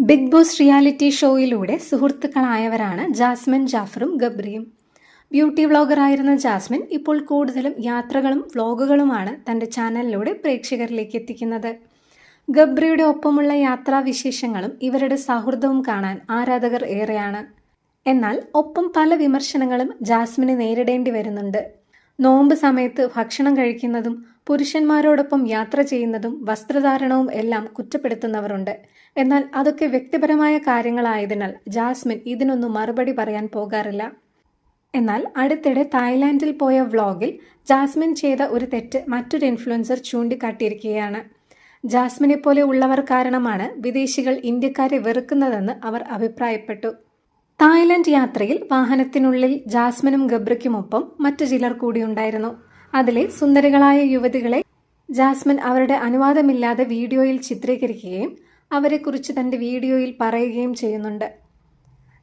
Big boss reality ഷോയിലൂടെ സുഹൃത്തുക്കളായവരാണ് ജാസ്മിൻ ജാഫറും ഗബ്രിയും. ബ്യൂട്ടി വ്ളോഗറായിരുന്ന ജാസ്മിൻ ഇപ്പോൾ കൂടുതലും യാത്രകളും വ്ളോഗുകളുമാണ് തന്റെ ചാനലിലൂടെ പ്രേക്ഷകരിലേക്ക് എത്തിക്കുന്നത്. ഗബ്രിയുടെ ഒപ്പമുള്ള യാത്രാവിശേഷങ്ങളും ഇവരുടെ സൗഹൃദവും കാണാൻ ആരാധകർ ഏറെയാണ്. എന്നാൽ ഒപ്പം പല വിമർശനങ്ങളും ജാസ്മിന് നേരിടേണ്ടി വരുന്നുണ്ട്. നോമ്പ് സമയത്ത് ഭക്ഷണം കഴിക്കുന്നതും പുരുഷന്മാരോടൊപ്പം യാത്ര ചെയ്യുന്നതും വസ്ത്രധാരണവും എല്ലാം കുറ്റപ്പെടുത്തുന്നവരുണ്ട്. എന്നാൽ അതൊക്കെ വ്യക്തിപരമായ കാര്യങ്ങളായതിനാൽ ജാസ്മിൻ ഇതിനൊന്നും മറുപടി പറയാൻ പോകാറില്ല. എന്നാൽ അടുത്തിടെ തായ്ലാന്റിൽ പോയ വ്ളോഗിൽ ജാസ്മിൻ ചെയ്ത ഒരു തെറ്റ് മറ്റൊരു ഇൻഫ്ലുവൻസർ ചൂണ്ടിക്കാട്ടിയിരിക്കുകയാണ്. ജാസ്മിനെ പോലെ ഉള്ളവർ കാരണമാണ് വിദേശികൾ ഇന്ത്യക്കാരെ വെറുക്കുന്നതെന്ന് അവർ അഭിപ്രായപ്പെട്ടു. തായ്ലൻഡ് യാത്രയിൽ വാഹനത്തിനുള്ളിൽ ജാസ്മിനും ഗബ്രയ്ക്കുമൊപ്പം മറ്റു ചിലർ കൂടിയുണ്ടായിരുന്നു. അതിലെ സുന്ദരികളായ യുവതികളെ ജാസ്മിൻ അവരുടെ അനുവാദമില്ലാതെ വീഡിയോയിൽ ചിത്രീകരിക്കുകയും അവരെക്കുറിച്ച് തന്റെ വീഡിയോയിൽ പറയുകയും ചെയ്യുന്നുണ്ട്.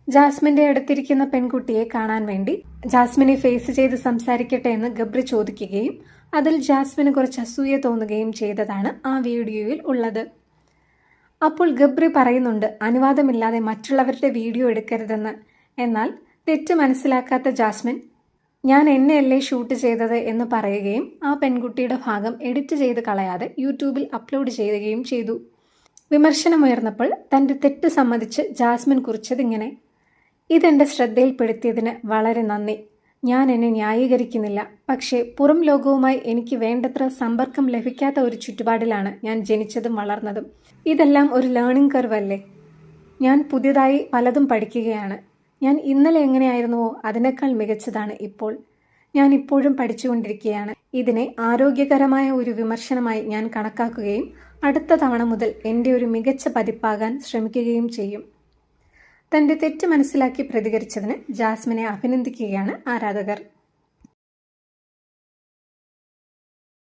ജാസ്മിന്റെ അടുത്തിരിക്കുന്ന പെൺകുട്ടിയെ കാണാൻ വേണ്ടി ജാസ്മിനെ ഫേസ് ചെയ്ത് സംസാരിക്കട്ടെ എന്ന് ഗബ്രി ചോദിക്കുകയും അതിൽ ജാസ്മിന് കുറച്ച് അസൂയ തോന്നുകയും ചെയ്തതാണ് ആ വീഡിയോയിൽ ഉള്ളത്. അപ്പോൾ ഗബ്രി പറയുന്നുണ്ട് അനുവാദമില്ലാതെ മറ്റുള്ളവരുടെ വീഡിയോ എടുക്കരുതെന്ന്. എന്നാൽ തെറ്റ് മനസ്സിലാക്കാത്ത ജാസ്മിൻ ഞാൻ എന്നെയല്ലേ ഷൂട്ട് ചെയ്തത് എന്ന് പറയുകയും ആ പെൺകുട്ടിയുടെ ഭാഗം എഡിറ്റ് ചെയ്ത് കളയാതെ യൂട്യൂബിൽ അപ്ലോഡ് ചെയ്യുകയും ചെയ്തു. വിമർശനമുയർന്നപ്പോൾ തന്റെ തെറ്റ് സമ്മതിച്ച് ജാസ്മിൻ കുറിച്ചതിങ്ങനെ. ഇതെന്റെ ശ്രദ്ധയിൽപ്പെടുത്തിയതിന് വളരെ നന്ദി. ഞാൻ എന്നെ ന്യായീകരിക്കുന്നില്ല. പക്ഷേ പുറം ലോകവുമായി എനിക്ക് വേണ്ടത്ര സമ്പർക്കം ലഭിക്കാത്ത ഒരു ചുറ്റുപാടിലാണ് ഞാൻ ജനിച്ചതും വളർന്നതും. ഇതെല്ലാം ഒരു ലേണിംഗ് കർവ് അല്ലേ? ഞാൻ പുതിയതായി പലതും പഠിക്കുകയാണ്. ഞാൻ ഇന്നലെ എങ്ങനെയായിരുന്നുവോ അതിനേക്കാൾ മികച്ചതാണ് ഇപ്പോൾ. ഞാൻ ഇപ്പോഴും പഠിച്ചുകൊണ്ടിരിക്കുകയാണ്. ഇതിനെ ആരോഗ്യകരമായ ഒരു വിമർശനമായി ഞാൻ കണക്കാക്കുകയും അടുത്ത തവണ മുതൽ എന്റെ ഒരു മികച്ച പതിപ്പാകാൻ ശ്രമിക്കുകയും ചെയ്യും. തന്റെ തെറ്റ് മനസ്സിലാക്കി പ്രതികരിച്ചതിന് ജാസ്മിനെ അഭിനന്ദിക്കുകയാണ് ആരാധകർ.